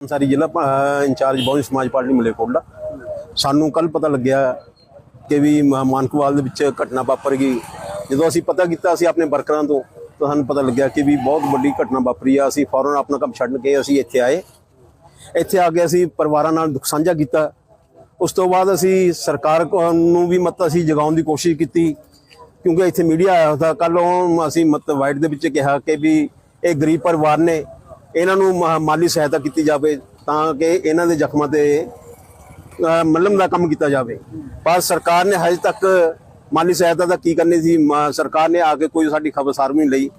ਸਾਰੀ ਜ਼ਿਲ੍ਹਾ ਇੰਚਾਰਜ ਬਹੁਜਨ ਸਮਾਜ ਪਾਰਟੀ ਮਲੇਕੋਟਲਾ ਸਾਨੂੰ ਕੱਲ ਪਤਾ ਲੱਗਿਆ ਕਿ ਵੀ ਮ- ਮਾਨਕਵਾਲ ਦੇ ਵਿੱਚ ਘਟਨਾ ਵਾਪਰ ਗਈ। ਜਦੋਂ ਅਸੀਂ ਪਤਾ ਕੀਤਾ, ਅਸੀਂ ਆਪਣੇ ਵਰਕਰਾਂ ਤੋਂ, ਤਾਂ ਸਾਨੂੰ ਪਤਾ ਲੱਗਿਆ ਕਿ ਵੀ ਬਹੁਤ ਵੱਡੀ ਘਟਨਾ ਵਾਪਰੀ ਆ। ਅਸੀਂ ਫੌਰਨ ਆਪਣਾ ਕੰਮ ਛੱਡ ਕੇ ਅਸੀਂ ਇੱਥੇ ਆਏ। ਇੱਥੇ ਆ ਕੇ ਅਸੀਂ ਪਰਿਵਾਰਾਂ ਨਾਲ ਦੁੱਖ ਸਾਂਝਾ ਕੀਤਾ। ਉਸ ਤੋਂ ਬਾਅਦ ਅਸੀਂ ਸਰਕਾਰ ਨੂੰ ਵੀ ਮਤ ਅਸੀਂ ਜਗਾਉਣ ਦੀ ਕੋਸ਼ਿਸ਼ ਕੀਤੀ, ਕਿਉਂਕਿ ਇੱਥੇ ਮੀਡੀਆ ਆਇਆ ਹੁੰਦਾ ਕੱਲ ਉਹ ਅਸੀਂ ਮਤ ਵਾਈਟ ਦੇ ਵਿੱਚ ਕਿਹਾ ਕਿ ਵੀ ਇਹ ਗਰੀਬ ਪਰਿਵਾਰ ਨੇ ਇਹਨਾਂ ਨੂੰ ਮਾ- ਮਾਲੀ ਸਹਾਇਤਾ ਕੀਤੀ ਜਾਵੇ ਤਾਂ ਕਿ ਇਹਨਾਂ ਦੇ ਜ਼ਖਮਾਂ ਤੇ ਅਹ, ਦਾ ਕੰਮ ਕੀਤਾ ਜਾਵੇ। ਪਰ ਸਰਕਾਰ ਨੇ ਹਜੇ ਤੱਕ ਮਾਲੀ ਸਹਾਇਤਾ ਦਾ ਕੀ ਕਰਨੀ ਸੀ? ਮ- ਸਰਕਾਰ ਨੇ ਆ ਕੇ ਕੋਈ ਸਾਡੀ ਖਬਰ ਸਾਰ ਨਹੀਂ ਲਈ।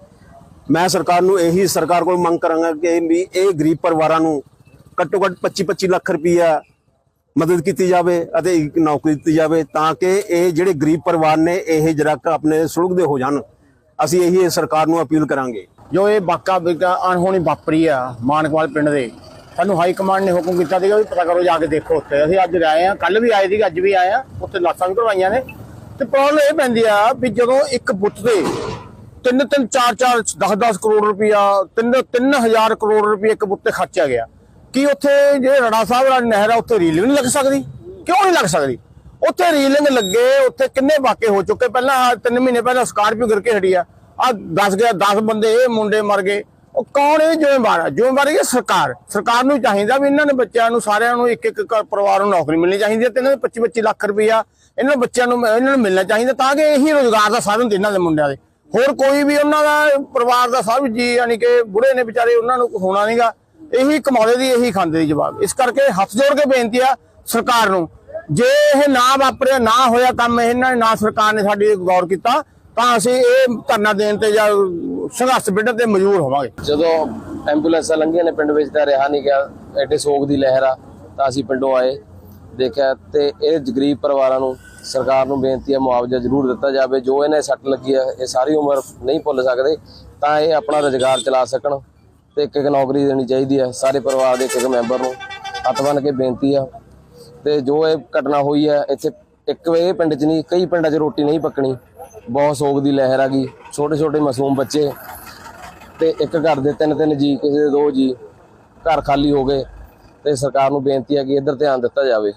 ਮੈਂ ਸਰਕਾਰ ਨੂੰ ਇਹੀ ਸਰਕਾਰ ਕੋਲ ਮੰਗ ਕਰਾਂਗਾ ਕਿ ਵੀ ਇਹ ਗਰੀਬ ਪਰਿਵਾਰਾਂ ਨੂੰ ਘੱਟੋ ਘੱਟ 25 25 ਲੱਖ ਰੁਪਈਆ ਮਦਦ ਕੀਤੀ ਜਾਵੇ ਅਤੇ ਇੱਕ ਨੌਕਰੀ ਦਿੱਤੀ ਜਾਵੇ ਤਾਂ ਕਿ ਇਹ ਜਿਹੜੇ ਗਰੀਬ ਪਰਿਵਾਰ ਨੇ ਇਹ ਜਰਾ ਆਪਣੇ ਸੁਲਗਦੇ ਹੋ ਜਾਣ। ਅਸੀਂ ਇਹੀ ਸਰਕਾਰ ਨੂੰ ਅਪੀਲ ਕਰਾਂਗੇ। ਜੋ ਇਹ ਵਾਕਾ ਅਣਹੋਣੀ ਵਾਪਰੀ ਆ ਮਾਨਕਵਾਲ ਪਿੰਡ ਦੇ, ਸਾਨੂੰ ਹਾਈ ਕਮਾਂਡ ਨੇ ਹੁਕਮ ਕੀਤਾ ਸੀਗਾ ਵੀ ਪਤਾ ਕਰੋ ਜਾ ਕੇ ਦੇਖੋ ਉੱਥੇ। ਅਸੀਂ ਅੱਜ ਆਏ ਆ ਕੱਲ ਵੀ ਆਏ ਸੀ ਅੱਜ ਵੀ ਆਏ ਆ ਉੱਥੇ ਲਾਸਾਂ ਵੀ ਕਰਵਾਈਆਂ ਨੇ। ਤੇ ਪ੍ਰੋਬਲਮ ਇਹ ਪੈਂਦੀ ਆ ਵੀ ਜਦੋਂ ਇੱਕ ਬੁੱਤ ਦੇ ਤਿੰਨ ਤਿੰਨ ਚਾਰ ਚਾਰ 10 10 ਕਰੋੜ ਰੁਪਇਆ ਤਿੰਨ 3000 ਕਰੋੜ ਰੁਪਏ ਇੱਕ ਬੁੱਤ ਤੇ ਖਰਚਿਆ ਗਿਆ। ਕੀ ਉੱਥੇ ਜਿਹੜੇ ਰੜਾ ਸਾਹਿਬ ਵਾਲੀ ਨਹਿਰ ਆ, ਉੱਥੇ ਰੀਲਿੰਗ ਨਹੀਂ ਲੱਗ ਸਕਦੀ? ਕਿਉਂ ਨਹੀਂ ਲੱਗ ਸਕਦੀ? ਉੱਥੇ ਰੀਲਿੰਗ ਲੱਗੇ, ਉੱਥੇ ਕਿੰਨੇ ਵਾਕੇ ਹੋ ਚੁੱਕੇ? ਪਹਿਲਾਂ ਆਹ ਤਿੰਨ ਮਹੀਨੇ ਪਹਿਲਾਂ ਸਕਾਰਪੀਓ ਗਿਰ ਕੇ ਹਟੀ ਆ। ਆ 10 ਗਿਆ 10 ਬੰਦੇ ਇਹ ਮੁੰਡੇ ਮਰ ਗਏ। ਉਹ ਕੌਣ ਇਹ ਜ਼ਿੰਮੇਵਾਰ ਆ? ਜ਼ਿੰਮੇਵਾਰ ਇਹ ਸਰਕਾਰ। ਸਰਕਾਰ ਨੂੰ ਚਾਹੀਦਾ ਵੀ ਇਹਨਾਂ ਨੇ ਬੱਚਿਆਂ ਨੂੰ, ਸਾਰਿਆਂ ਨੂੰ ਇੱਕ ਇੱਕ ਪਰਿਵਾਰ ਨੂੰ ਨੌਕਰੀ ਮਿਲਣੀ ਚਾਹੀਦੀ ਹੈ ਤੇ ਇਹਨਾਂ ਦੇ 25 25 ਲੱਖ ਰੁਪਇਆ ਇਹਨਾਂ ਬੱਚਿਆਂ ਨੂੰ ਇਹਨਾਂ ਨੂੰ ਮਿਲਣਾ ਚਾਹੀਦਾ ਤਾਂ ਕਿ ਇਹੀ ਰੋਜ਼ਗਾਰ ਦਾ ਸਾਧਨ ਇਹਨਾਂ ਦੇ ਮੁੰਡਿਆਂ ਦੇ। ਹੋਰ ਕੋਈ ਵੀ ਉਹਨਾਂ ਦਾ ਪਰਿਵਾਰ ਦਾ ਸਭ ਜੀ ਯਾਨੀ ਕਿ ਬੁੜੇ ਨੇ ਵਿਚਾਰੇ, ਉਹਨਾਂ ਨੂੰ ਹੋਣਾ ਨਹੀਂਗਾ। ਇਹੀ ਕਮਾਉਂਦੇ ਦੀ, ਇਹੀ ਖਾਂਦੇ ਦੀ ਜਵਾਬ। ਇਸ ਕਰਕੇ ਹੱਥ ਜੋੜ ਕੇ ਬੇਨਤੀ ਆ ਸਰਕਾਰ ਨੂੰ। ਜੇ ਇਹ ਨਾ ਵਾਪਰਿਆ, ਨਾ ਹੋਇਆ ਕੰਮ, ਇਹਨਾਂ ਨੇ ਨਾ ਸਰਕਾਰ ਨੇ ਸਾਡੇ ਗੌਰ ਕੀਤਾ ਤਾਂ ਅਸੀਂ ਇਹ ਧਰਨਾ ਦੇਣ ਤੇ ਜਾਂ ਸੰਘਰਸ਼ ਵਿੱਢਣ ਤੇ ਮਜਬੂਰ ਹੋਵਾਂਗੇ। ਜਦੋਂ ਐਂਬੂਲੈਂਸਾਂ ਲੰਘੀਆਂ ਨੇ ਪਿੰਡ ਵਿੱਚ ਤਾਂ ਰਿਹਾ ਨਹੀਂ ਗਿਆ, ਐਡੇ ਸੋਗ ਦੀ ਲਹਿਰ ਆ, ਤਾਂ ਅਸੀਂ ਪਿੰਡੋਂ ਆਏ, ਦੇਖਿਆ ਤੇ ਇਹ ਗਰੀਬ ਪਰਿਵਾਰਾਂ ਨੂੰ ਸਰਕਾਰ ਨੂੰ ਬੇਨਤੀ ਹੈ ਮੁਆਵਜ਼ਾ ਜ਼ਰੂਰ ਦਿੱਤਾ ਜਾਵੇ, ਜੋ ਇਹਨੇ ਸੱਟ ਲੱਗੀ ਹੈ ਇਹ ਸਾਰੀ ਉਮਰ ਨਹੀਂ ਭੁੱਲ ਸਕਦੇ, ਤਾਂ ਇਹ ਆਪਣਾ ਰੁਜ਼ਗਾਰ ਚਲਾ ਸਕਣ ਤੇ ਇੱਕ ਇੱਕ ਨੌਕਰੀ ਦੇਣੀ ਚਾਹੀਦੀ ਹੈ ਸਾਰੇ ਪਰਿਵਾਰ ਦੇ ਇੱਕ ਇੱਕ ਮੈਂਬਰ ਨੂੰ ਹੱਥ ਬੰਨ ਕੇ ਬੇਨਤੀ ਆ। ਤੇ ਜੋ ਇਹ ਘਟਨਾ ਹੋਈ ਹੈ ਇੱਥੇ ਇੱਕ ਇਹ ਪਿੰਡ 'ਚ ਨਹੀਂ, ਕਈ ਪਿੰਡਾਂ 'ਚ ਰੋਟੀ ਨਹੀਂ ਪੱਕਣੀ। ਬਹੁਤ ਸੋਗ ਦੀ ਲਹਿਰ ਆ ਗਈ। ਛੋਟੇ ਛੋਟੇ ਮਾਸੂਮ ਬੱਚੇ ਤੇ ਇੱਕ ਘਰ ਦੇ ਤਿੰਨ ਤਿੰਨ ਜੀ, ਕਿਸੇ ਦੇ ਦੋ ਜੀ ਘਰ ਖਾਲੀ ਹੋ ਗਏ ਤੇ ਸਰਕਾਰ ਨੂੰ ਬੇਨਤੀ ਹੈ ਕਿ ਇੱਧਰ ਧਿਆਨ ਦਿੱਤਾ ਜਾਵੇ।